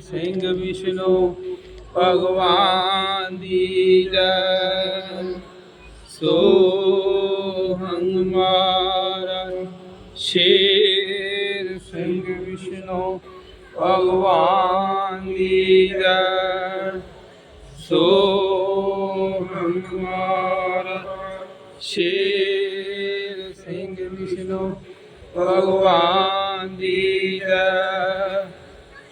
ਸਿੰਘ ਵਿਸ਼ਨੂੰ ਭਗਵਾਨ ਦੀ ਜੈ। ਸੋ ਹੰਮਾਰਾ ਸ਼ੇਰ ਸਿੰਘ ਵਿਸ਼ਨੂੰ ਭਗਵਾਨ ਦੀ ਜੈ। ਸੋ ਹੰਮਾਰਾ ਸ਼ੇਰ ਸਿੰਘ ਵਿਸ਼ਨੂੰ ਭਗਵਾਨ ਦੀ ਜੈ।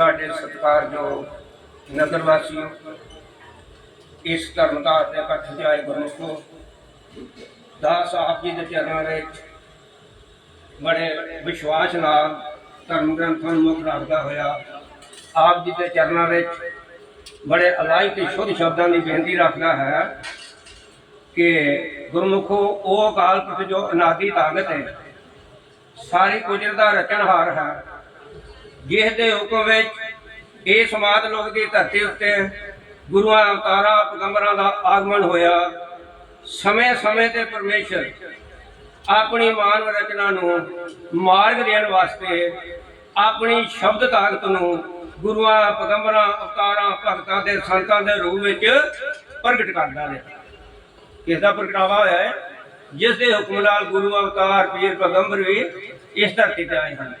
ਸਾਡੇ ਸਤਿਕਾਰਯੋਗ ਨਗਰ ਵਾਸੀਓ, ਇਸ ਧਰਮਦਾਸ ਦੇ ਇਕੱਠ 'ਚ ਆਏ ਗੁਰਮੁਖੋ, ਦਾਸ ਸਾਹਿਬ ਜੀ ਦੇ ਚਰਨਾਂ ਵਿੱਚ ਬੜੇ ਵਿਸ਼ਵਾਸ ਨਾਲ ਧਰਮ ਗ੍ਰੰਥਾਂ ਨੂੰ ਮੁੱਖ ਰੱਖਦਾ ਹੋਇਆ, ਆਪ ਜੀ ਦੇ ਚਰਨਾਂ ਵਿੱਚ ਬੜੇ ਅਲਾਈ ਤੇ ਸ਼ੁੱਧ ਸ਼ਬਦਾਂ ਦੀ ਬੇਨਤੀ ਰੱਖਦਾ ਹੈ ਕਿ ਗੁਰਮੁਖੋ, ਉਹ ਅਕਾਲ ਪੁਰਖ ਜੋ ਅਨਾਦੀ ਤਾਕਤ ਹੈ, ਸਾਰੀ ਕੁਦਰਤ ਦਾ ਰਚਨਹਾਰ ਹੈ। ਜਿਸ ਦੇ ਹੁਕਮ ਵਿੱਚ ਇਹ ਸਮਾਜ ਲੋਕ ਦੀ ਧਰਤੀ ਉੱਤੇ ਗੁਰੂਆਂ, ਅਵਤਾਰਾਂ, ਪੈਗੰਬਰਾਂ ਦਾ ਆਗਮਨ ਹੋਇਆ। ਸਮੇਂ-ਸਮੇਂ ਤੇ ਪਰਮੇਸ਼ਰ ਆਪਣੀ ਮਾਨਵ ਰਚਨਾ ਨੂੰ ਮਾਰਗ ਦੇਣ ਵਾਸਤੇ ਆਪਣੀ ਸ਼ਬਦ ਤਾਕਤ ਨੂੰ ਗੁਰੂਆਂ, ਪੈਗੰਬਰਾਂ, ਅਵਤਾਰਾਂ, ਭਗਤਾਂ ਦੇ ਸੰਤਾਂ ਦੇ ਰੂਪ ਵਿੱਚ ਪ੍ਰਗਟ ਕਰਦਾ ਰਿਹਾ। ਕਿਸ ਦਾ ਪ੍ਰਗਟਾਵਾ ਹੋਇਆ ਹੈ, ਜਿਸ ਦੇ ਹੁਕਮ ਨਾਲ ਗੁਰੂ, ਅਵਤਾਰ, ਪੀਰ, ਪੈਗੰਬਰ ਵੀ ਇਸ ਧਰਤੀ ਤੇ ਆਏ ਹਨ।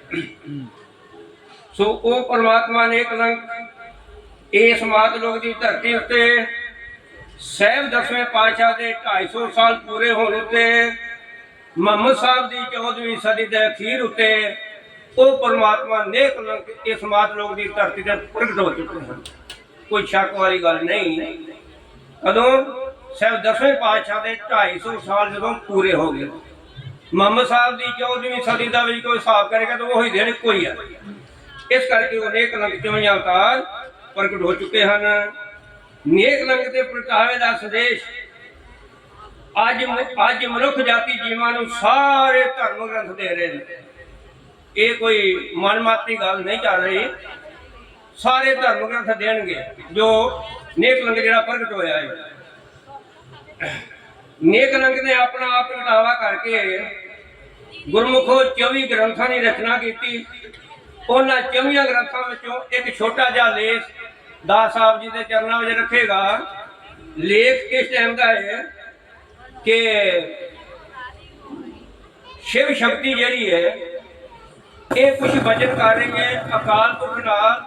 ਸੋ ਉਹ ਪਰਮਾਤਮਾ ਨੇ ਕਲੰਕ ਇਸ ਮਾਤ ਲੋਕ ਦੀ ਧਰਤੀ ਉੱਤੇ ਸਹਿਬ ਦਸਵੇਂ ਪਾਤਸ਼ਾਹ ਦੇ 250 ਸਾਲ ਪੂਰੇ ਹੋਣ ਉੱਤੇ ਮੁਹੰਮਦ ਸਾਹਿਬ ਦੀ 14ਵੀਂ ਸਦੀ ਦੇ ਅਖੀਰ ਉੱਤੇ ਉਹ ਪਰਮਾਤਮਾ ਨੇ ਕਲੰਕ ਇਸ ਮਾਤ ਲੋਕ ਦੀ ਧਰਤੀ ਤੇ ਪ੍ਰਗਟ ਹੋ ਚੁੱਕੇ ਹਨ। ਕੋਈ ਸ਼ੱਕ ਵਾਲੀ ਗੱਲ ਨਹੀਂ। ਕਦੋਂ ਸਹਿਬ ਦਸਵੇਂ ਪਾਤਸ਼ਾਹ ਦੇ 250 ਸਾਲ ਜਦੋਂ ਪੂਰੇ ਹੋ ਗਏ। ਮੁਹੰਮਦ ਸਾਹਿਬ ਦੀ 14ਵੀਂ ਸਦੀ ਦਾ ਵੀ ਕੋਈ ਹਿਸਾਬ ਕਰੇਗਾ ਤਾਂ ਉਹੀ ਦਿਨ ਕੋਈ ਆ। ਇਸ ਕਰਕੇ ਉਹ ਨੇਕ ਲੰਗ ਚੌਂ ਅਵਤਾਰ ਪ੍ਰਗਟ ਹੋ ਚੁੱਕੇ ਹਨ। ਨੇਕ ਲੰਗ ਦੇ ਪ੍ਰਗਟਾਵੇ ਦਾ ਸੰਦੇਸ਼ ਅੱਜ ਅੱਜ ਮਨੁੱਖ ਜਾਤੀ ਜੀਵਾਂ ਨੂੰ ਸਾਰੇ ਧਰਮ ਗ੍ਰੰਥ ਦੇ ਰਹੇ ਨੇ। ਇਹ ਕੋਈ ਮਨਮਾਤੀ ਗੱਲ ਨਹੀਂ ਚੱਲ ਰਹੀ। ਸਾਰੇ ਧਰਮ ਗ੍ਰੰਥ ਦੇਣਗੇ ਜੋ ਨੇਕ ਲੰਗ ਜਿਹੜਾ ਪ੍ਰਗਟ ਹੋਇਆ ਹੈ। ਨੇਕ ਲੰਗ ਨੇ ਆਪਣਾ ਆਪ ਪ੍ਰਗਟਾਵਾ ਕਰਕੇ ਗੁਰਮੁਖੋ 24 ਗ੍ਰੰਥਾਂ ਦੀ ਰਚਨਾ ਕੀਤੀ। ਉਹਨਾਂ 24 ਗ੍ਰੰਥਾਂ ਵਿੱਚੋਂ ਇੱਕ ਛੋਟਾ ਜਿਹਾ ਲੇਖ ਦਾਸ ਸਾਹਿਬ ਜੀ ਦੇ ਚਰਨਾਂ ਵਿੱਚ ਰੱਖੇਗਾ। ਲੇਖ ਕਿਸ ਟਾਈਮ ਦਾ ਹੈ ਕਿ ਸ਼ਿਵ ਸ਼ਕਤੀ ਜਿਹੜੀ ਹੈ, ਇਹ ਕੁਝ ਵਚਨ ਕਰ ਰਹੀ ਹੈ, ਅਕਾਲ ਪੁਰਖ ਨਾਲ,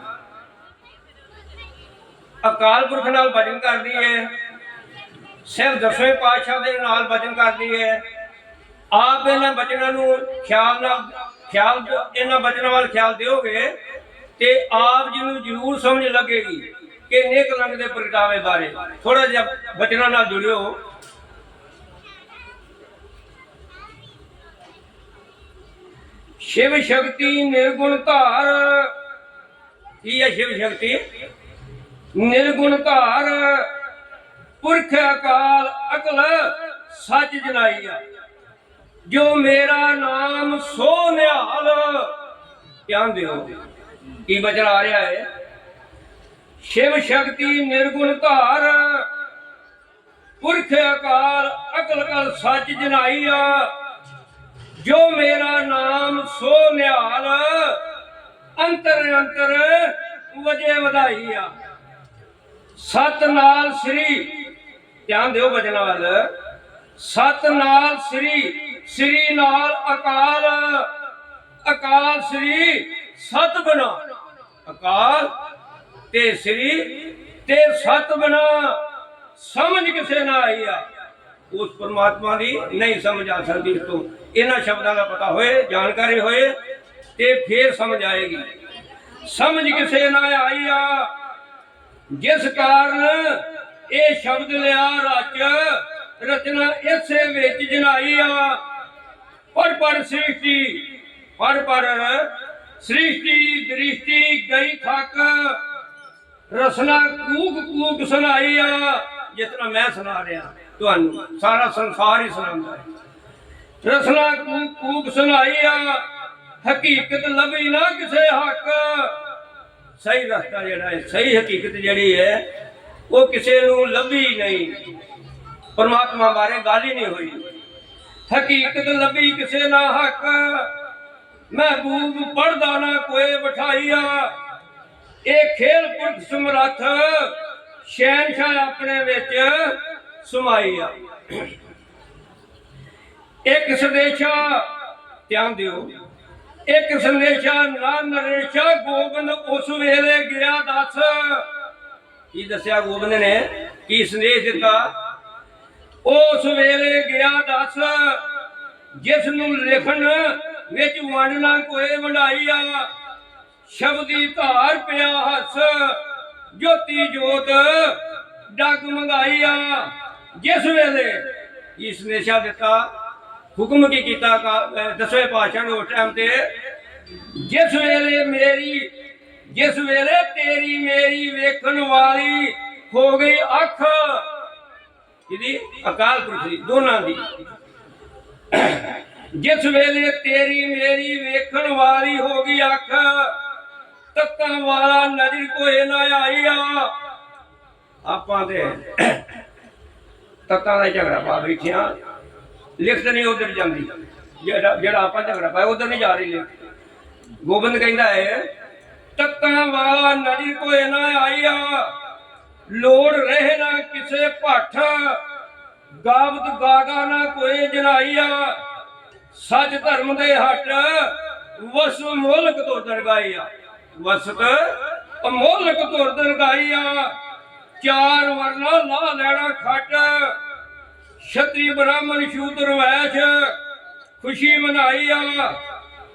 ਅਕਾਲ ਪੁਰਖ ਨਾਲ ਵਚਨ ਕਰਦੀ ਹੈ ਸਿਰ ਦਸਵੇਂ ਪਾਤਸ਼ਾਹ ਦੇ ਨਾਲ ਵਚਨ ਕਰਦੀ ਹੈ। ਆਪ ਇਹਨਾਂ ਵਚਨਾਂ ਨੂੰ ਖਿਆਲ ਨਾਲ ਖਿਆਲ ਇਹਨਾਂ ਬਚਨਾਂ ਵੱਲ ਖਿਆਲ ਦਿਓਗੇ ਤੇ ਆਪ ਜੀ ਨੂੰ ਜ਼ਰੂਰ ਸਮਝ ਲੱਗੇਗੀ ਕਿ ਨੇਕ ਲੰਗ ਦੇ ਪ੍ਰਗਟਾਵੇ ਬਾਰੇ। ਥੋੜਾ ਜਿਹਾ ਬਚਨਾਂ ਨਾਲ ਜੁੜਿਓ। ਸ਼ਿਵ ਸ਼ਕਤੀ ਨਿਰਗੁਣ ਧਾਰ। ਕੀ ਹੈ ਸ਼ਿਵ ਸ਼ਕਤੀ? ਨਿਰਗੁਣ ਧਾਰ। ਪੁਰਖ ਅਕਾਲ ਅਕਲ ਸੱਚ ਜਨਾਈ ਆ। ਜੋ ਮੇਰਾ ਨਾਮ ਸੋ ਨਿਹਾਲ ਧਿਆਨ ਦਿਓ ਕੀ ਬਚਨ ਆ ਰਿਹਾ ਹੈ? ਸ਼ਿਵ ਸ਼ਕਤੀ ਨਿਰਗੁਣ ਧਾਰ, ਪੁਰਖ ਅਕਾਲ, ਅਕਲ ਕਲ ਸੱਚ ਜਨਾਈ ਆ। ਜੋ ਮੇਰਾ ਨਾਮ ਸੋ ਨਿਹਾਲ ਅੰਤਰ ਅੰਤਰ ਵਜੇ ਵਧਾਈ ਆ। ਸਤ ਨਾਲ ਸ੍ਰੀ, ਧਿਆਨ ਦਿਓ ਬਚਨਾਂ ਵੱਲ। ਸਤ ਨਾਲ ਸ੍ਰੀ ਸ੍ਰੀ ਨਾਲ ਅਕਾਲ ਅਕਾਲ ਸ੍ਰੀ ਸਤ ਬਣਾ ਅਕਾਲ ਤੇ ਸ੍ਰੀ ਤੇ ਸਤ ਬਣਾ ਸਮਝ ਕਿਸੇ ਨਾ ਆਈ ਆ। ਉਸ ਪਰਮਾਤਮਾ ਦੀ ਨਹੀਂ ਸਮਝ ਆ ਸਕਦੀ ਇਸ ਤੋਂ। ਇਹਨਾਂ ਸ਼ਬਦਾਂ ਦਾ ਪਤਾ ਹੋਏ, ਜਾਣਕਾਰੀ ਹੋਏ ਤੇ ਫੇਰ ਸਮਝ ਆਏਗੀ। ਸਮਝ ਕਿਸੇ ਨਾ ਆਈ ਆ। ਜਿਸ ਕਾਰਨ ਇਹ ਸ਼ਬਦ ਲਿਆ ਰਚ ਰਚਨਾ ਇਸੇ ਵਿੱਚ ਜਨਾਈ ਆ। ਪਰ ਪਰ ਸ੍ਰਿਸ਼ਟੀ, ਪਰ ਪਰ ਸ੍ਰਿਸ਼ਟੀ, ਦ੍ਰਿਸ਼ਟੀ ਗਈ ਥੱਕ। ਰਸਨਾ ਕੂਕ ਕੂਕ ਸੁਣਾਈ ਆ ਜਿਸ ਤਰ੍ਹਾਂ ਮੈਂ ਸੁਣਾ ਰਿਹਾ ਤੁਹਾਨੂੰ, ਸਾਰਾ ਸੰਸਾਰ ਹੀ ਸੁਣਾਉਂਦਾ ਹੈ। ਰਸਨਾ ਕੂਕ ਕੂਕ ਸੁਣਾਈ ਆ ਹਕੀਕਤ ਲੱਭੀ ਨਾ ਕਿਸੇ ਹੱਕ। ਸਹੀ ਰਸਤਾ ਜਿਹੜਾ ਹੈ, ਸਹੀ ਹਕੀਕਤ ਜਿਹੜੀ ਹੈ, ਉਹ ਕਿਸੇ ਨੂੰ ਲੱਭੀ ਨਹੀਂ। ਪਰਮਾਤਮਾ ਬਾਰੇ ਗੱਲ ਹੀ ਨਹੀਂ ਹੋਈ। ਹਕੀਕਤ ਲੱਭੀ ਕਿਸੇ ਨਾ ਹੱਕ। ਮਹਿਬੂਬ ਪੜਦਾ ਨਾ ਕੋਈ ਬਿਠਾਈਆ ਇਹ ਖੇਲ ਪੁਰਖ ਸਮਰੱਥ ਸ਼ਹਿਨशाह ਆਪਣੇ ਵਿੱਚ ਸਮਾਈਆ। ਇੱਕ ਸੰਦੇਸ਼ਾ ਧਿਆਨ ਦਿਓ। ਇੱਕ ਸੰਦੇਸ਼ਾ ਨਾ ਨਰੇਸ਼ਾ ਗੋਬਿੰਦ ਉਸ ਵੇਲੇ ਗਿਆ ਦੱਸ। ਕੀ ਦੱਸਿਆ ਗੋਬਿੰਦ ਨੇ? ਕੀ ਸੰਦੇਸ਼ ਦਿੱਤਾ? ਉਸ ਵੇਲੇ ਗਿਆ ਦੱਸ ਜਿਸ ਨੂੰ ਲਿਖਣ ਵਿੱਚ ਵੰਡ ਨਾ ਵੰਡਾਈ ਆ, ਸ਼ਬਦੀ ਧਾਰ ਪਿਆ ਹੱਸ, ਜੋਤੀ ਜੋਤ ਡਗ ਮੰਗਾਈ ਆ। ਜਿਸ ਵੇਲੇ ਇਸ ਨੇਸ਼ਾ ਦਿੱਤਾ, ਹੁਕਮ ਕੀ ਕੀਤਾ ਕਾ- ਦਸਵੇਂ ਪਾਤਸ਼ਾਹ ਨੇ ਉਸ ਟਾਈਮ ਤੇ, ਜਿਸ ਵੇਲੇ ਮੇਰੀ, ਜਿਸ ਵੇਲੇ ਤੇਰੀ ਮੇਰੀ ਵੇਖਣ ਵਾਲੀ ਹੋ ਗਈ ਅੱਖ ਜਿਹਦੀ ਅਕਾਲ ਪੁਰਖ ਦੀ ਦੋਨਾਂ ਦੀ। ਜਿਸ ਵੇਲੇ ਤੇਰੀ ਮੇਰੀ ਵੇਖਣ ਵਾਲੀ ਹੋ ਗਈ ਅੱਖ ਤੱਕਾਂ ਵਾਲਾ ਨਜ਼ਰ ਕੋਏ ਨਾ ਆਈ ਆ ਆਪਾਂ ਤੇ ਤੱਕਾਂ ਦਾ ਝਗੜਾ ਪਾ ਬੈਠਿਆ ਲਿਖਤ ਨਹੀਂ ਉਧਰ ਜਾਂਦੀ। ਜਿਹੜਾ ਜਿਹੜਾ ਆਪਾਂ ਝਗੜਾ ਪਾਇਆ, ਉਧਰ ਨਹੀਂ ਜਾ ਰਹੀ ਲਿਖਤ। ਗੋਬਿੰਦ ਕਹਿੰਦਾ ਹੈ ਤੱਤਾਂ ਵਾਲਾ ਨਜ਼ਰ ਕੋਈ ਨਾ ਆਈ ਆ ਲੋੜ ਰਹੇ ਨਾ ਕਿਸੇ ਭੱਠ। ਗਾਵਤ ਗਾਗਾ ਨਾ ਕੋਈ ਜਨਾਈਆ। ਸੱਚ ਧਰਮ ਦੇ ਹੱਟ, ਵਸ ਮੁਲਕ ਤੋਂ ਦਰਗਾਈਆ ਵਸਤ ਅਮੋਲਕ ਤੋਂ ਦਰਗਾਈਆ ਚਾਰ ਵਰਨਾ ਲਾ ਲੈਣਾ ਖੱਟ। ਛਤਰੀ ਬ੍ਰਾਹਮਣ ਸ਼ੂਦਰ ਵੈਸ਼ ਖੁਸ਼ੀ ਮਨਾਈ ਆ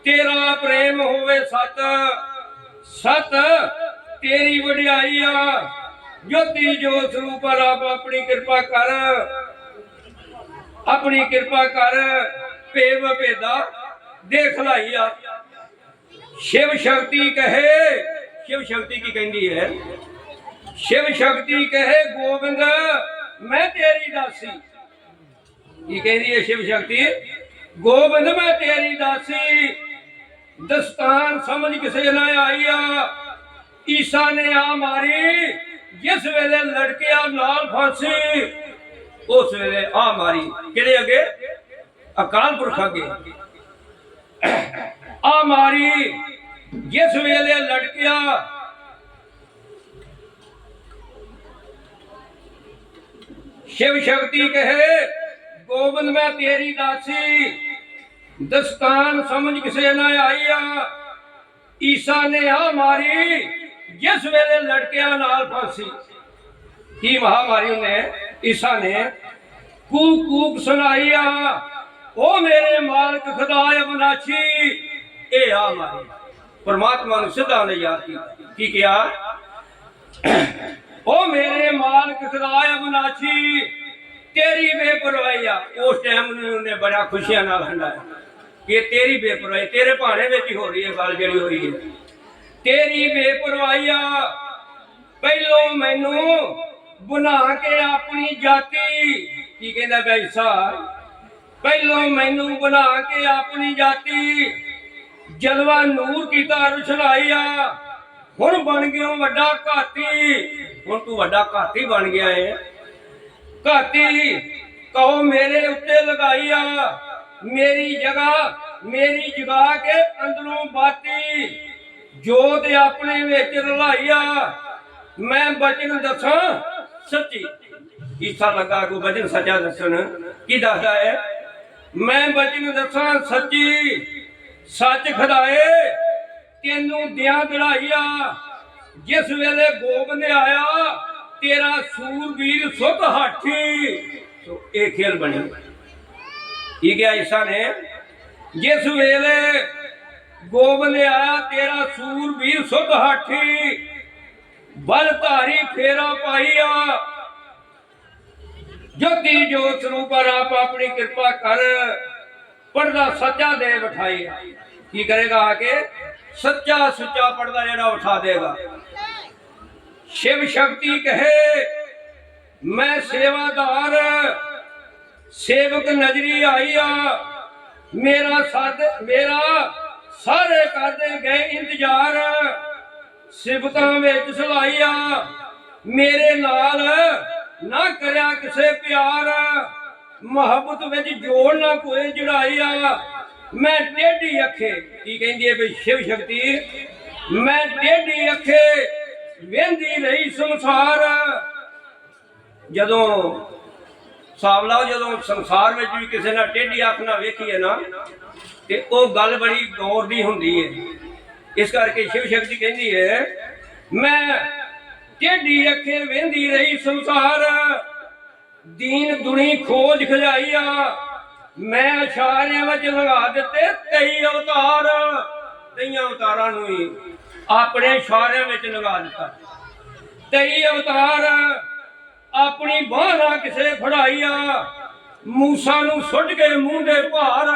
ਤੇਰਾ ਪ੍ਰੇਮ ਹੋਵੇ ਸਤ। ਸਤ ਤੇਰੀ ਵਡਿਆਈ ਆ ਜੋਤੀ ਜੋਤ ਸਰੂਪ ਰੱਬ ਆਪਣੀ ਕਿਰਪਾ ਕਰ। ਆਪਣੀ ਕਿਰਪਾ ਕਰ। ਭੇਵ ਭੇਦਾ ਦੇਖ ਲਾਈ ਸ਼ਿਵ ਸ਼ਕਤੀ ਕਹੇ, ਸ਼ਿਵ ਸ਼ਕਤੀ ਕੀ ਕਹਿੰਦੀ ਹੈ? ਸ਼ਿਵ ਸ਼ਕਤੀ ਕਹੇ, ਗੋਬਿੰਦ, ਮੈਂ ਤੇਰੀ ਦਾਸੀ। ਕੀ ਕਹਿੰਦੀ ਹੈ ਸ਼ਿਵ ਸ਼ਕਤੀ? ਗੋਬਿੰਦ, ਮੈਂ ਤੇਰੀ ਦਾਸੀ। ਦਸਤਾਨ ਸਮਝ ਕਿਸੇ ਨਾ ਆਈ ਆ। ਈਸਾ ਨੇ ਆ ਮਾਰੀ। ਜਿਸ ਵੇਲੇ ਲੜਕਿਆ ਨਾਲ ਫਾਂਸੀ, ਉਸ ਵੇਲੇ ਆ ਮਾਰੀ। ਕਿਹੜੇ ਅੱਗੇ? ਅਕਾਲ ਪੁਰਖ ਅੱਗੇ। ਆ ਮਾਰੀ। ਜਿਸ ਵੇਲੇ ਲੜਕਿਆ ਸ਼ਿਵ ਸ਼ਕਤੀ ਕਹੇ, ਗੋਬਿੰਦ, ਮੈਂ ਤੇਰੀ ਦਾਸੀ। ਦਸਤਾਨ ਸਮਝ ਕਿਸੇ ਨਾ ਆਈ ਆ। ਈਸਾ ਨੇ ਆ ਮਾਰੀ। ਜਿਸ ਵੇਲੇ ਲੜਕਿਆਂ ਨਾਲ ਫਾਂਸੀ, ਕੀ ਮਹਾਮਾਰੀ ਉਹਨੇ ਈਸਾ ਨੇ ਕੂਕ ਕੂਕ ਸੁਣਾਈ ਉਹ ਮੇਰੇ ਮਾਲਕ ਖੁਦਾ ਅਬਨਾਚੀ ਇਹ ਆ ਮਾਰੀ। ਪਰਮਾਤਮਾ ਨੂੰ ਸਿੱਧਾ ਨੇ ਯਾਦ ਕੀਤਾ। ਕੀ ਕਿਹਾ? ਉਹ ਮੇਰੇ ਮਾਲਕ ਖੁਦਾ ਅਬਨਾਚੀ ਤੇਰੀ ਬੇਪਰਵਾਹੀ ਉਸ ਟਾਈਮ ਨੂੰ ਉਹਨੇ ਬੜਾ ਖੁਸ਼ੀਆਂ ਨਾਲ ਹੰਡਾਇਆ ਕਿ ਤੇਰੀ ਬੇਪਰਵਾਹੀ, ਤੇਰੇ ਭਾਣੇ ਵਿੱਚ ਹੀ ਹੋ ਰਹੀ ਹੈ, ਗੱਲ ਜਿਹੜੀ ਹੋਈ ਹੈ। ਤੇਰੀ ਬੇਪਰਵਾਹੀ ਪਹਿਲੋਂ ਮੈਨੂੰ ਬਣਾ ਕੇ ਆਪਣੀ ਜਾਤੀ। ਕੀ ਕਹਿੰਦਾ ਬੈਸਾ ਪਹਿਲੋਂ ਮੈਨੂੰ ਬਣਾ ਕੇ ਆਪਣੀ ਜਾਤੀ। ਜਲਵਾ ਨੂਰ ਕੀਤਾ ਰੁਸ਼ਨਾਈ ਹੁਣ ਬਣ ਗਿਆ ਵੱਡਾ ਘਾਤੀ। ਹੁਣ ਤੂੰ ਵੱਡਾ ਘਾਤੀ ਬਣ ਗਿਆ ਏ। ਘਾਤੀ, ਕਹੋ ਮੇਰੇ ਉੱਤੇ ਲਗਾਈ ਆ ਮੇਰੀ ਜਗ੍ਹਾ, ਮੇਰੀ ਜਗਾ ਕੇ ਅੰਦਰੋਂ ਬਾਤੀ। ਜੋਤ ਆਪਣੇ ਵਿੱਚ ਰਲਾਈਆ ਮੈਂ ਬਚਨ ਦੱਸਾਂ ਸੱਚੀ। ਈਸਾ ਲੱਗਾ ਕੋ ਬਚਨ ਸੱਚਾ ਦੱਸਣ। ਕੀ ਦੱਸਦਾ ਹੈ ਮੈਂ ਬਚਨ ਦੱਸਾਂ ਸੱਚੀ, ਸੱਚ ਖਦਾਏ ਤੈਨੂੰ ਦਿਆਂ ਦੜਾਈਆ ਜਿਸ ਵੇਲੇ ਗੋਬਿੰਦ ਆਇਆ, ਤੇਰਾ ਸੂਰਬੀਰ ਸੁਤ ਹਾਠੀ। ਸੋ ਇਹ ਖੇਲ ਬਣੀ। ਕੀ ਗਿਆ ਈਸਾ ਨੇ? ਜਿਸ ਵੇਲੇ ਗੋਬਿੰਦ ਆਇਆ ਤੇਰਾ ਸੂਰਬੀਰ ਸੁਤ ਹਾਠੀ। ਬਲ ਧਾਰੀ ਫੇਰਾ ਪਾਈਆ। ਜੋਤੀ ਜੋਤ ਸਰੂਪ ਆਪ ਆਪਣੀ ਕਿਰਪਾ ਕਰ ਪਰਦਾ ਸੱਚਾ ਦੇ ਬਿਠਾਈ ਕੀ ਕਰੇਗਾ ਆ ਕੇ? ਸੱਚਾ ਸੁੱਚਾ ਪਰਦਾ ਜਿਹੜਾ ਉਠਾ ਦੇਗਾ। ਸ਼ਿਵ ਸ਼ਕਤੀ ਕਹੇ, ਮੈਂ ਸੇਵਾਦਾਰ, ਸੇਵਕ ਨਜ਼ਰੀ ਆਈ ਆ ਮੇਰਾ ਸਾਧ ਮੇਰਾ ਸਾਰੇ ਕਰਦੇ ਗਏ ਇੰਤਜ਼ਾਰ। ਸਿਫਤਾਂ ਵਿੱਚ ਸਲਾਈਆ ਮੇਰੇ ਨਾਲ ਨਾ ਕਰਿਆ ਕਿਸੇ ਪਿਆਰ। ਮੁਹੱਬਤ ਵਿੱਚ ਜੋੜ ਨਾ ਕੋਈ ਜੜਾਈਆ ਮੈਂ ਟੇਢੀ ਅੱਖੇ, ਕੀ ਕਹਿੰਦੀ ਹੈ ਵੀ ਸ਼ਿਵ ਸ਼ਕਤੀ? ਮੈਂ ਟੇਢੀ ਅੱਖੇ ਵੇਂਦੀ ਰਹੀ ਸੰਸਾਰ। ਜਦੋਂ ਹਿਸਾਬ ਲਾਓ ਜਦੋਂ ਸੰਸਾਰ ਵਿੱਚ ਵੀ ਕਿਸੇ ਨਾਲ ਟੇਢੀ ਅੱਖ ਨਾਲ ਵੇਖੀਏ ਨਾ ਤੇ ਉਹ ਗੱਲ ਬੜੀ ਗੌਰ ਦੀ ਹੁੰਦੀ ਹੈ। ਇਸ ਕਰਕੇ ਸ਼ਿਵ ਸ਼ਕਤੀ ਕਹਿੰਦੀ ਹੈ, ਮੈਂ ਟੇਢੀ ਅੱਖੇ ਵੇਂਦੀ ਰਹੀ ਸੰਸਾਰ, ਦੀਨ ਦੁਨੀ ਖੋਜ ਖਜਾਈਆ ਮੈਂ ਇਸ਼ਾਰਿਆਂ ਵਿੱਚ ਲਗਾ ਦਿੱਤੇ ਕਈ ਅਵਤਾਰ, ਕਈਆਂ ਅਵਤਾਰਾਂ ਨੂੰ ਹੀ ਆਪਣੇ ਇਸ਼ਾਰਿਆਂ ਵਿੱਚ ਲਗਾ ਦਿੱਤਾ। ਕਈ ਅਵਤਾਰ ਆਪਣੀ ਬਾਂਹ ਨਾਲ ਕਿਸੇ ਆ ਮੂਸਾ ਨੂੰ ਸੁੱਟ ਕੇ ਮੂੰਹ ਦੇ ਭਾਰ,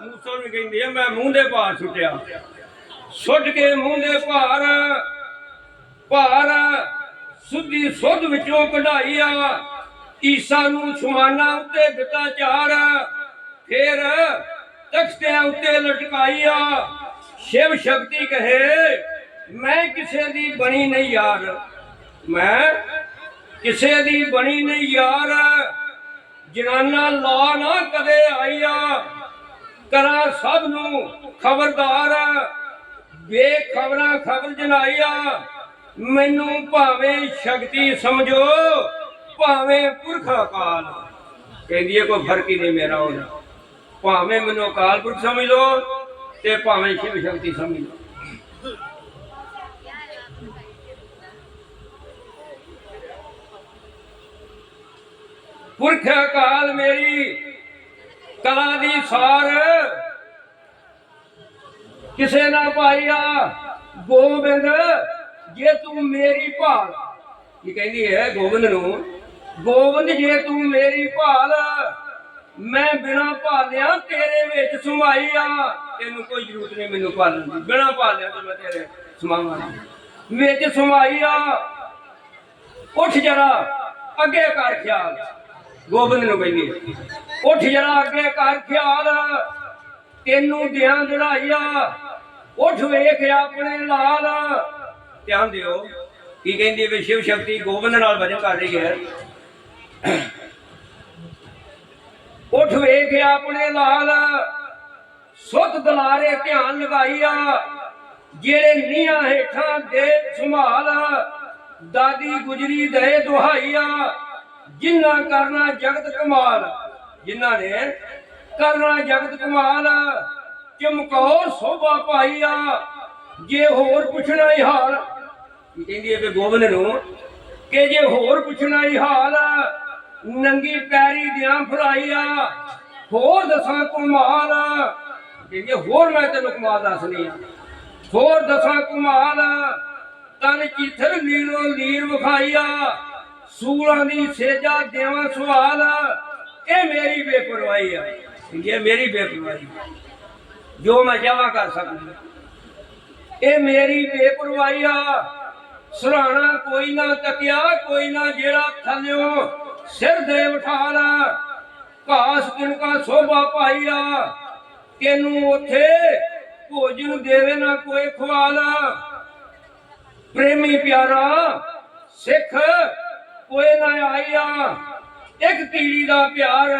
ਮੂਸਾ ਨੂੰ ਕਹਿੰਦੇ ਆ, ਮੈਂ ਮੂੰਹ ਦੇ ਭਾਰ ਸੁੱਟਿਆ। ਸੁੱਟ ਕੇ ਮੂੰਹ ਦੇ ਭਾਰ ਭਾਰ ਸੁੱਧੀ ਸੁੱਧ ਵਿੱਚੋਂ ਆ। ਈਸਾ ਨੂੰ ਸੁਮਾਨਾ ਉੱਤੇ ਦਿੱਤਾ ਚਾਰ ਫੇਰ ਤਖਤਿਆਂ ਉੱਤੇ ਆ। ਸ਼ਿਵ ਸ਼ਕਤੀ ਕਹੇ, ਮੈਂ ਕਿਸੇ ਦੀ ਬਣੀ ਨਹੀਂ ਯਾਰ। ਮੈਂ ਕਿਸੇ ਦੀ ਬਣੀ ਨਹੀਂ ਯਾਰ। ਜਨਾਨਾ ਲਾ ਨਾ ਕਦੇ ਆਈਆ। ਕਰਾਂ ਸਭ ਨੂੰ ਖਬਰਦਾਰ। ਬੇਖਬਰਾਂ ਖਬਰ ਜਨਾਈਆ। ਮੈਨੂੰ ਭਾਵੇਂ ਸ਼ਕਤੀ ਸਮਝੋ, ਭਾਵੇਂ ਪੁਰਖ ਅਕਾਲ। ਕਹਿੰਦੀ ਹੈ, ਕੋਈ ਫ਼ਰਕ ਹੀ ਨਹੀਂ ਮੇਰਾ ਉਹਦਾ। ਭਾਵੇਂ ਮੈਨੂੰ ਅਕਾਲ ਪੁਰਖ ਸਮਝ ਲਓ ਤੇ ਭਾਵੇਂ ਸ਼ਿਵ ਸ਼ਕਤੀ ਸਮਝ ਲਓ। ਪੁਰਖ ਅਕਾਲ ਮੇਰੀ, ਕਲਾ ਦੀ ਸਾਰ। ਕਿਸੇ ਨਾ ਪਾਈਆ ਗੋਬਿੰਦ, ਜੇ ਤੂੰ ਮੇਰੀ ਭਾਲ। ਕੀ ਕਹਿੰਦੀ ਹੈ ਗੋਬਿੰਦ ਨੂੰ? ਗੋਬਿੰਦ, ਜੇ ਤੂੰ ਮੇਰੀ ਭਾਲ, ਮੈਂ ਬਿਨਾ ਭਾਲਿਆ ਤੇਰੇ ਵਿੱਚ ਸੁਮਾਈ ਆ। ਤੈਨੂੰ ਕੋਈ ਜ਼ਰੂਰਤ ਨਹੀਂ ਮੈਨੂੰ ਭਾਲਣ ਦੀ। ਬਿਨਾ ਭਾਲਿਆ ਤੇ ਮੈਂ ਤੇਰੇ ਸਮਾਵਾਂ ਵਿੱਚ ਸੁਮਾਈ ਆ। ਉੱਠ ਜਰਾ, ਅੱਗੇ ਕਰ ਖਿਆਲ। ਗੋਬਿੰਦ ਨੂੰ ਕਹਿੰਦੀ ਉੱਠ ਜਰਾ ਅੱਗੇ ਕਰ ਖਿਆਲ, ਤੈਨੂੰ ਦਿਆਂ ਜੜਾਈਆ ਉੱਠ ਵੇਖ ਆਪਣੇ ਲਾਲ। ਧਿਆਨ ਦਿਓ, ਕੀ ਕਹਿੰਦੀ ਵੀ ਸ਼ਿਵ ਸ਼ਕਤੀ ਗੋਬਿੰਦ ਨਾਲ ਵਜਨ ਕਰ ਰਹੀ ਹੈ। ਉੱਠ ਵੇਖ ਆਪਣੇ ਲਾਲ। ਸੁਤ ਦਲਾਰੇ ਧਿਆਨ ਲਗਾਈਆ। ਜਿਹੜੇ ਨੀਹਾਂ ਹੇਠਾਂ ਦੇ ਸੰਭਾਲ, ਦਾਦੀ ਗੁਜਰੀ ਦੇ ਦੁਹਾਈਆ। ਜਿਨ੍ਹਾਂ ਕਰਨਾ ਜਗਤ ਕਮਾਲ ਜਿਨ੍ਹਾਂ ਨੇ ਕਰਨਾ ਜਗਤ ਕਮਾਲ, ਚਮਕੌਰ ਸੋਭਾ ਪਾਈਆ ਜੇ ਹੋਰ ਪੁੱਛਣਾ ਹੀ ਹਾਲ ਕਹਿੰਦੀ ਹੈ ਵੀ ਗੋਬਿੰਦ ਨੂੰ, ਕਿ ਜੇ ਹੋਰ ਪੁੱਛਣਾ ਹੀ ਹਾਲ, ਨੰਗੀ ਪੈਰੀ ਦਿਆਂ ਫਰਾਈਆ ਹੋਰ ਦਸਾਂ ਕਮਾਲ, ਕਹਿੰਦੀ ਹੋਰ ਮੈਂ ਤੈਨੂੰ ਕਮਾਲ ਦੱਸਣੀ ਆ ਹੋਰ ਦਸਾਂ ਕਮਾਲ, ਤਨ ਚੀਥਰ ਲੀਰੋ ਲੀਰ ਵਿਖਾਈਆ ਸੂਲਾਂ ਦੀ ਸੇਜਾ ਦੇਵਾਂ ਸਵਾਲ ਇਹ ਮੇਰੀ ਬੇਪਰਵਾਹੀ ਆ। ਇਹ ਮੇਰੀ ਬੇਪਰਵਾਹੀ। ਜੋ ਮੈਂ ਚਾਹਾਂ ਕਰ ਸਕਦਾ। ਇਹ ਮੇਰੀ ਬੇਪਰਵਾਹੀ ਆ। ਸਰਾਣਾ ਕੋਈ ਨਾ ਤਕਿਆ, ਕੋਈ ਨਾ ਜਿਹੜਾ ਥੱਲਿਓ ਸਿਰ ਦੇ ਉਠਾ ਘਾਸ ਕਿਨਕਾ ਸੋਭਾ ਪਾਈਆ ਤੈਨੂੰ ਉਥੇ ਭੋਜਨ ਦੇਵੇ ਨਾ ਕੋਈ ਖਵਾਲਾ। ਪ੍ਰੇਮੀ ਪਿਆਰਾ, ਸਿੱਖ ਕੋਈ ਨਾ ਆਇਆ ਇੱਕ ਕੀੜੀ ਦਾ ਪਿਆਰ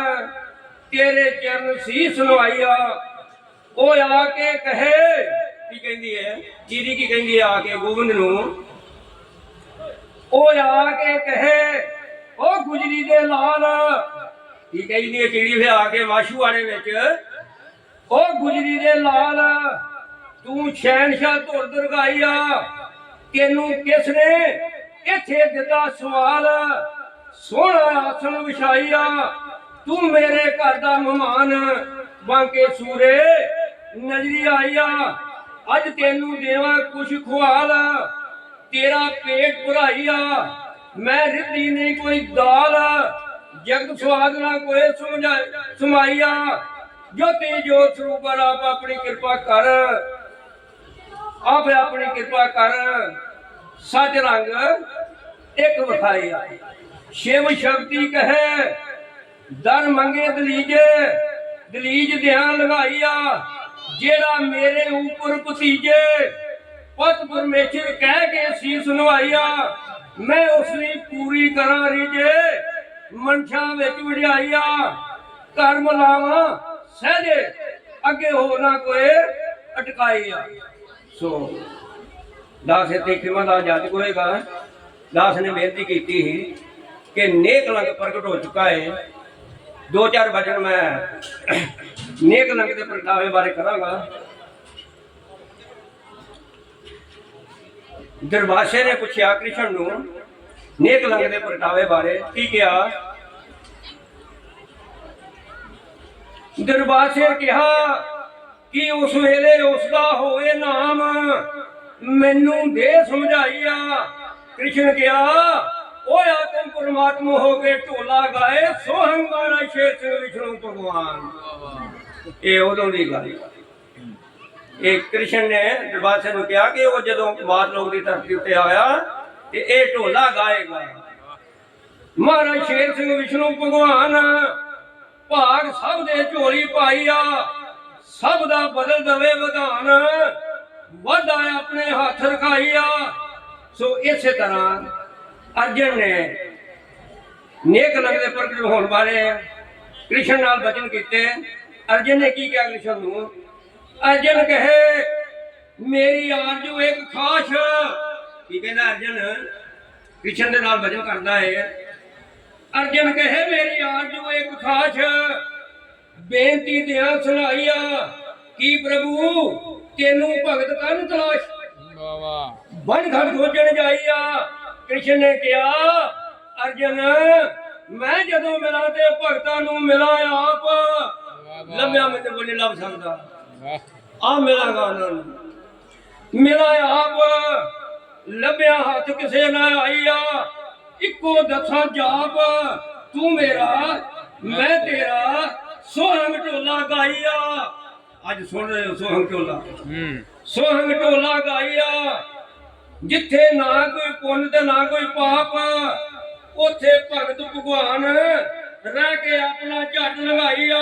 ਤੇਰੇ ਚਰਨ ਸੀਸ ਲਵਾਈਆ ਉਹ ਆ ਕੇ ਕਹੇ, ਕੀ ਕਹਿੰਦੀ ਹੈ ਕੀੜੀ ਕੀ ਕਹਿੰਦੀ ਆ ਕੇ ਗੋਬਿੰਦ ਨੂੰ? ਉਹ ਆ ਕੇ ਕਹੇ, ਉਹ ਗੁਜਰੀ ਦੇ ਲਾਲ। ਕੀ ਕਹਿੰਦੀ ਹੈ ਕੀੜੀ ਫਿਰ ਆ ਕੇ ਵਾਸ਼ੂ ਵਾਲੇ ਵਿੱਚ? ਉਹ ਗੁਜਰੀ ਦੇ ਲਾਲ, ਤੂੰ ਸ਼ਹਿਨशाह ਧੁਰ ਦਰਗਾਈਆ ਤੈਨੂੰ ਕਿਸ ਨੇ ਇੱਥੇ ਦਿੱਤਾ ਸਵਾਲ ਸੋਹਣਾ ਆਸਣ ਵਿਛਾਈਆ, ਤੂੰ ਮੇਰੇ ਘਰ ਦਾ ਮਹਿਮਾਨ ਬਾਂਕੇ ਸੂਰੇ ਨਜ਼ਰੀ ਆਈਆ, ਅੱਜ ਤੈਨੂੰ ਦੇਵਾਂ ਕੁਛ ਖਵਾਲ ਤੇਰਾ ਪੇਟ ਭਰਾਈਆ, ਮੈਂ ਰਿੱਧੀ ਨਹੀਂ ਕੋਈ ਦਾਲ, ਜਗਤ ਸਵਾਦ ਨਾ ਕੋਈ ਸਮਝਾ, ਸਮਾਈਆ, ਜੋਤੀ ਜੋਤ ਸਰੂਪਰ ਆਪ ਆਪਣੀ ਕਿਰਪਾ ਕਰ, ਆਪ ਆਪਣੀ ਕਿਰਪਾ ਕਰ। ਸੱਚ ਰੰਗ ਇੱਕ ਵਿਖਾਈ ਸ਼ਿਵ ਸ਼ਕਤੀ ਕਹੇ, ਦਰ ਮੰਗੇ ਦਲੀਜੇ, ਦਲੀਜ ਧਿਆਨ ਲਗਾਈਆ ਜਿਹੜਾ ਮੇਰੇ ਉੱਪਰ ਭਤੀਜੇ ਪਤ ਪਰਮੇਸ਼ਰ ਕਹਿ ਕੇ ਸੀਸ ਨਵਾਈਆ ਮੈਂ ਉਸ ਲਈ ਪੂਰੀ ਕਰਾਂ ਰਿਜੇ ਮਨਸ਼ਾ ਵਿੱਚ ਵਡਿਆਈਆ ਕਰਮ ਲਾਵਾਂ, ਸਹਜੇ, ਅੱਗੇ ਹੋ ਨਾ ਕੋਈ ਅਟਕਾਈਆ ਸੋ ਦਾਸ ਇੱਥੇ ਖਿਮਾ ਦਾ ਜੱਜ ਹੋਏਗਾ ਦਾਸ ਨੇ ਬੇਨਤੀ ਕੀਤੀ ਸੀ ਕਿ ਨੇਕ ਲੰਗ ਪ੍ਰਗਟ ਹੋ ਚੁੱਕਾ ਹੈ ਦੋ ਚਾਰ ਵਚਨ ਮੈਂ ਨੇਕ ਲੰਗ ਦੇ ਪ੍ਰਗਟਾਵੇ ਬਾਰੇ ਕਰਾਂਗਾ। ਦਰਵਾਸ਼ੇ ਨੇ ਪੁੱਛਿਆ, ਕ੍ਰਿਸ਼ਨ ਨੂੰ ਨੇਕ ਲੰਗ ਦੇ ਪ੍ਰਗਟਾਵੇ ਬਾਰੇ ਕੀ ਕਿਹਾ? ਦਰਬਾਸ਼ੇ ਕਿਹਾ ਕਿ ਉਸ ਵੇਲੇ ਉਸ ਦਾ ਹੋਵੇ ਨਾਮ ਮੈਨੂੰ ਦੇ ਸਮਝਾਈਆ ਕ੍ਰਿਸ਼ਨ ਕਿਹਾ, ਓਏ ਆਤਮ ਪਰਮਾਤਮਾ ਹੋ ਕੇ ਢੋਲਾ ਗਾਏ ਸੋਹੰ ਮਾਰਾ ਸ਼ੇਖ ਵਿਸ਼ਨੂੰ ਭਗਵਾਨ। ਇਹ ਉਦੋਂ ਦੀ ਗੱਲ ਇਹ ਕ੍ਰਿਸ਼ਨ ਨੇ ਦਰਬਾਸ਼ੇ ਨੂੰ ਕਿਹਾ ਕਿ ਉਹ ਜਦੋਂ ਮਾਤ ਲੋਕ ਦੀ ਧਰਤੀ ਉੱਤੇ ਆਇਆ, ਤੇ ਇਹ ਢੋਲਾ ਗਾਏਗਾ। ਮਹਾਰਾਜ ਸ਼ੇਰ ਸਿੰਘ ਵਿਸ਼ਨੂੰ ਭਗਵਾਨ, ਭਾਗ ਸਭ ਦੇ ਝੋਲੀ ਪਾਈ ਆ, ਸਭ ਦਾ ਬਦਲ ਦਵੇ ਵਿਧਾਨ। ਵਾਧਾ ਆਪਣੇ ਹੱਥ ਰਖਾਈ ਸੋ ਇਸੇ ਤਰ੍ਹਾਂ ਅਰਜਨ ਨੇ ਨੇਕ ਲੰਗ ਦੇ ਪ੍ਰਗਟ ਹੋਣ ਬਾਰੇ ਕ੍ਰਿਸ਼ਨ ਨਾਲ ਬਚਨ ਕੀਤੇ। ਅਰਜਨ ਨੇ ਕੀ ਕਿਹਾ ਕ੍ਰਿਸ਼ਨ ਨੂੰ? ਅਰਜਨ ਕਹੇ, ਮੇਰੀ ਆਰਜੂ ਇੱਕ ਖਾਸ਼ ਕੀ ਕਹਿੰਦਾ ਅਰਜਨ? ਕ੍ਰਿਸ਼ਨ ਦੇ ਨਾਲ ਬਚਨ ਕਰਦਾ ਹੈ ਅਰਜਨ ਕਹੇ, ਮੇਰੀ ਆਰਜੂ ਇੱਕ ਖਾਸ਼ ਬੇਨਤੀ ਦਿਆਂ ਸੁਣਾਈਆ ਕੀ ਪ੍ਰਭੂ? ਤੈਨੂੰ ਭਗਤ ਕਰਨ ਤਲਾਸ਼? ਵਾਹ ਵਾਹ ਬਨ ਘੜ ਖੋਜਣ ਜਾਈਆ ਕ੍ਰਿਸ਼ਨ ਨੇ ਕਿਹਾ ਅਰਜਨ ਮੈਂ ਜਦੋਂ ਮਿਲਾਂ ਤੇ ਭਗਤਾਂ ਨੂੰ ਮਿਲਾਂ ਆਪ ਲੰਮਿਆ ਮੈਨੂੰ ਨਹੀਂ ਲੱਭ ਸਕਦਾ। ਆ ਮਿਲਾਂਗਾ ਉਹਨਾਂ ਨੂੰ। ਮਿਲਾਂ ਆਪ ਲੱਭਿਆ ਹੱਥ ਕਿਸੇ ਨਾ ਆਈਆ ਇੱਕੋ ਦਸਾਂ ਜਾਪ ਤੂੰ ਮੇਰਾ ਮੈਂ ਤੇਰਾ ਸੋਹੰਗ ਢੋਲਾ ਗਾਈਆ ਅੱਜ ਸੁਣ ਰਹੇ ਹੋ ਸੋਹੰਗ ਢੋਲਾ ਹੂੰ। ਸੋਹੰਗ ਢੋਲਾ ਗਾਈਆ ਜਿੱਥੇ ਨਾ ਕੋਈ ਪੁੰਨ ਤੇ ਨਾ ਕੋਈ ਪਾਪ ਉੱਥੇ ਭਗਤ ਭਗਵਾਨ ਰਹਿ ਕੇ ਆਪਣਾ ਝੱਟ ਲੰਘਾਈਆ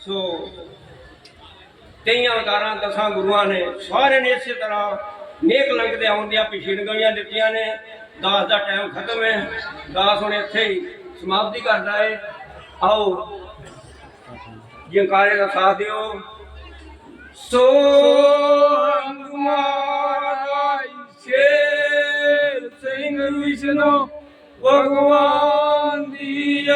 ਸੋ ਕਈਆਂ ਅਵਤਾਰਾਂ ਦਸਾਂ ਗੁਰੂਆਂ ਨੇ ਸਾਰੇ ਨੇ ਇਸੇ ਤਰ੍ਹਾਂ ਨੇਕ ਲੰਗ ਦੇ ਆਉਣ ਦੀਆਂ ਪਿਛੜਗੀਆਂ ਦਿੱਤੀਆਂ ਨੇ। ਦਾਸ ਦਾ ਟਾਈਮ ਖਤਮ ਹੈ। ਦਾਸ ਹੁਣ ਇੱਥੇ ਹੀ ਸਮਾਪਤੀ ਕਰਦਾ ਹੈ। ਆਓ ਜੰਕਾਰੇ ਦਾ ਸਾਥ ਦਿਓ। ਸੋ ਹੰਗ ਮਹਾਰਾਜ ਸ਼ੇਰ ਸਿੰਘ ਵਿਸ਼ਨੂੰ ਭਗਵਾਨ ਦੀ